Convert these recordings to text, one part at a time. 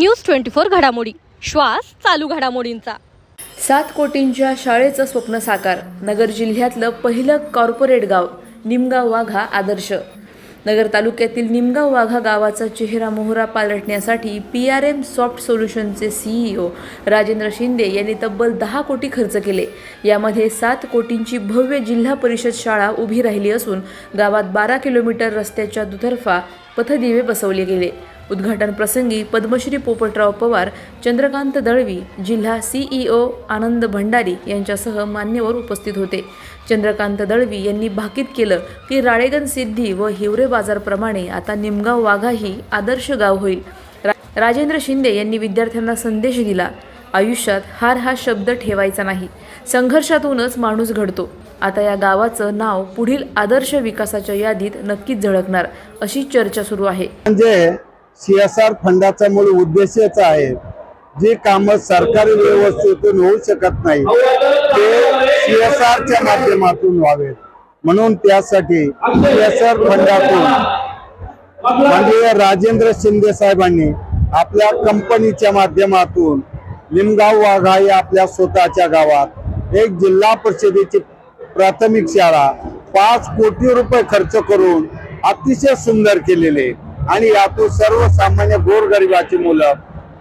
News twenty four घडामोडी. श्वास चालू घडामोडींचा. सात कोटींच्या शाळेचं स्वप्न साकार. नगर जिल्ह्यातलं पहिलं कॉर्पोरेट गाव निमगाव वाघा आदर्श. नगर तालुक्यातील निमगाव वाघा गावाचा चेहरा मोहरा पालटण्यासाठी पी आर एम सॉफ्ट सोल्युशनचे सीईओ राजेंद्र शिंदे यांनी तब्बल दहा कोटी खर्च केले. यामध्ये सात कोटींची भव्य जिल्हा परिषद शाळा उभी राहिली असून गावात बारा किलोमीटर रस्त्याच्या दुतर्फा पथदिवे बसवले गेले. उद्घाटन प्रसंगी पद्मश्री पोपटराव पवार चंद्रकांत दळवी जिल्हा सीईओ आनंद भंडारी यांच्यासह मान्यवर उपस्थित होते. चंद्रकांत दळवी यांनी भाकीत केलं की राळेगण सिद्धी व हिवरे बाजारप्रमाणे आता निमगाव वाघाही आदर्श गाव होईल. रा राजेंद्र शिंदे यांनी विद्यार्थ्यांना संदेश दिला आयुष्यात हार हा शब्द ठेवायचा नाही. संघर्षातूनच माणूस घडतो. आता या गावाचं नाव पुढील आदर्श विकासाच्या यादीत नक्कीच झळकणार अशी चर्चा सुरू आहे. म्हणजे सी एस आर फंडाचा मूळ उद्देशच आहे. जी कामं सरकारी व्यवस्थेतून होऊ शकत नाही ते सी एस आरच्या माध्यमातून व्हावेत. म्हणून त्यासाठी सी एस आर फंडातून म्हणजे राजेंद्र शिंदे साहेबांनी आपल्या कंपनीच्या माध्यमातून लिमगाव वाघा या आपल्या स्वतःच्या गावात एक जिल्हा परिषदेची प्राथमिक शाळा पाच कोटी रुपये खर्च करून अतिशय सुंदर केलेले आणि यातून सर्वसामान्य गोरगरिबाची मुलं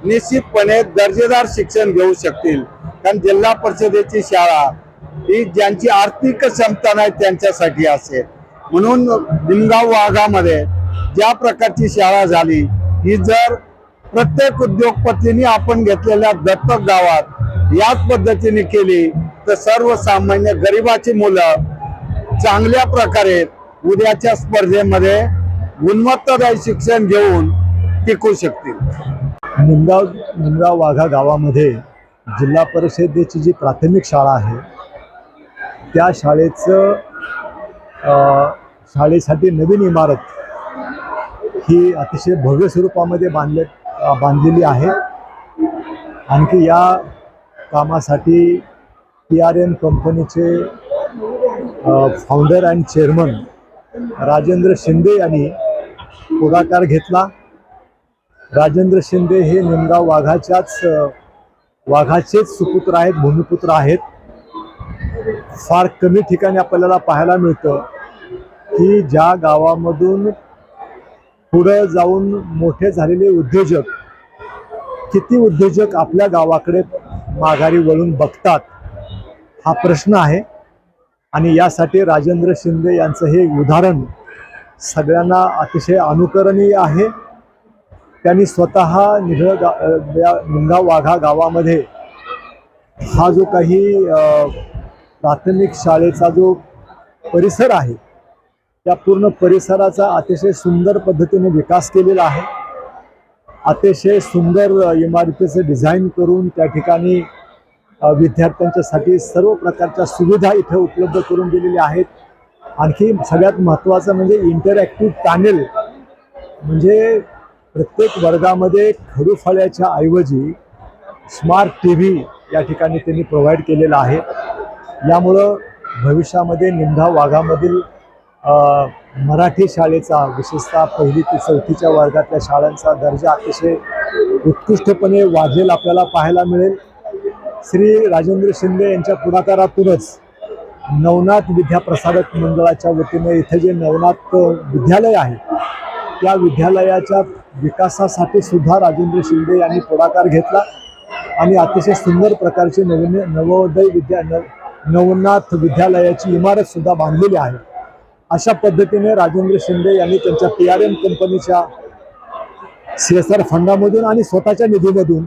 निश्चितपणे दर्जेदार शिक्षण घेऊ शकतील. कारण जिल्हा परिषदेची शाळा ही ज्यांची आर्थिक क्षमता नाही त्यांच्यासाठी असेल. म्हणून लिमगाव वाघामध्ये ज्या प्रकारची शाळा झाली ही जर प्रत्येक उद्योगपतींनी आपण घेतलेल्या दत्तक गावात याच पद्धतीने केली तर सर्वसामान्य गरिबाची मुलं चांगल्या प्रकारे उद्याच्या स्पर्धेमध्ये गुणवत्तादायी शिक्षण घेऊन टिकू शकतील. निमगाव निमगाव वाघा गावामध्ये जिल्हा परिषदेची जी प्राथमिक शाळा आहे त्या शाळेचं शाळेसाठी नवीन इमारत ही अतिशय भव्य स्वरूपामध्ये बांधले बांधलेली आहे. आणखी या कामासाठी टी आर एम कंपनीचे founder and chairman Rajendra Shinde यांनी पुढाकार घेतला. राजेंद्र शिंदे हे निमगाव वाघाच्याच वाघाचेच सुपुत्र आहेत भूमिपुत्र आहेत. फार कमी ठिकाणी आपल्याला पाहायला मिळतं की ज्या गावामधून पुढे जाऊन मोठे झालेले उद्योजक किती उद्योजक आपल्या गावाकडे माघारी वळून बघतात हा प्रश्न आहे. आणि यासाठी राजेंद्र शिंदे यांचं हे उदाहरण सगळ्यांना अतिशय अनुकरणीय आहे. त्यांनी स्वतः निढळ गा या निमगाव वाघा गावामध्ये हा जो काही प्राथमिक शाळेचा जो परिसर आहे त्या पूर्ण परिसराचा अतिशय सुंदर पद्धतीने विकास केलेला आहे. अतिशय सुंदर इमारतीचे इमारतीचं डिझाईन करून त्या ठिकाणी विद्यार्थ्यांच्यासाठी सर्व प्रकारच्या सुविधा इथे उपलब्ध करून दिलेल्या आहेत. आणखी सगळ्यात महत्त्वाचं म्हणजे इंटरॅक्टिव्ह पॅनेल म्हणजे प्रत्येक वर्गामध्ये खडूफळ्याच्या ऐवजी स्मार्ट टी व्ही या ठिकाणी त्यांनी प्रोव्हाइड केलेला आहे. यामुळं भविष्यामध्ये निंधा वाघामधील मराठी शाळेचा विशेषतः पहिली ते चौथीच्या वर्गातल्या शाळांचा दर्जा अतिशय उत्कृष्टपणे वाढलेला आपल्याला पाहायला मिळेल. श्री राजेंद्र शिंदे यांच्या पुढाकारातूनच नवनाथ विद्याप्रसारक मंडळाच्या वतीने इथे जे नवनाथ विद्यालय आहे त्या विद्यालयाच्या विकासासाठी सुद्धा राजेंद्र शिंदे यांनी पुढाकार घेतला आणि अतिशय सुंदर प्रकारचे नवीन नवोदय विद्या नवनाथ विद्यालयाची इमारत सुद्धा बांधलेली आहे. अशा पद्धतीने राजेंद्र शिंदे यांनी त्यांच्या पी आर एम कंपनीच्या सी एस आर फंडामधून आणि स्वतःच्या निधीमधून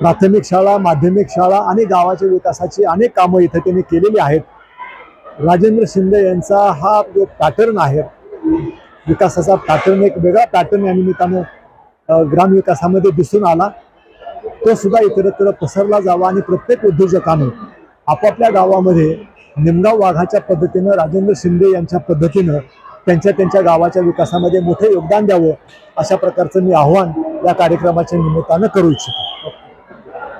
प्राथमिक शाळा माध्यमिक शाळा आणि गावाच्या विकासाची अनेक कामं इथं त्यांनी केलेली आहेत. राजेंद्र शिंदे यांचा हा जो पॅटर्न आहे विकासाचा पॅटर्न एक वेगळा पॅटर्न या निमित्तानं ग्रामविकासामध्ये दिसून आला. तो सुद्धा इतरत्र पसरला जावा आणि प्रत्येक उद्योजकानं आपापल्या गावामध्ये निमगाव वाघाच्या पद्धतीनं राजेंद्र शिंदे यांच्या पद्धतीनं त्यांच्या त्यांच्या गावाच्या विकासामध्ये मोठे योगदान द्यावं अशा प्रकारचं मी आव्हान या कार्यक्रमाच्या निमित्तानं करू इच्छितो.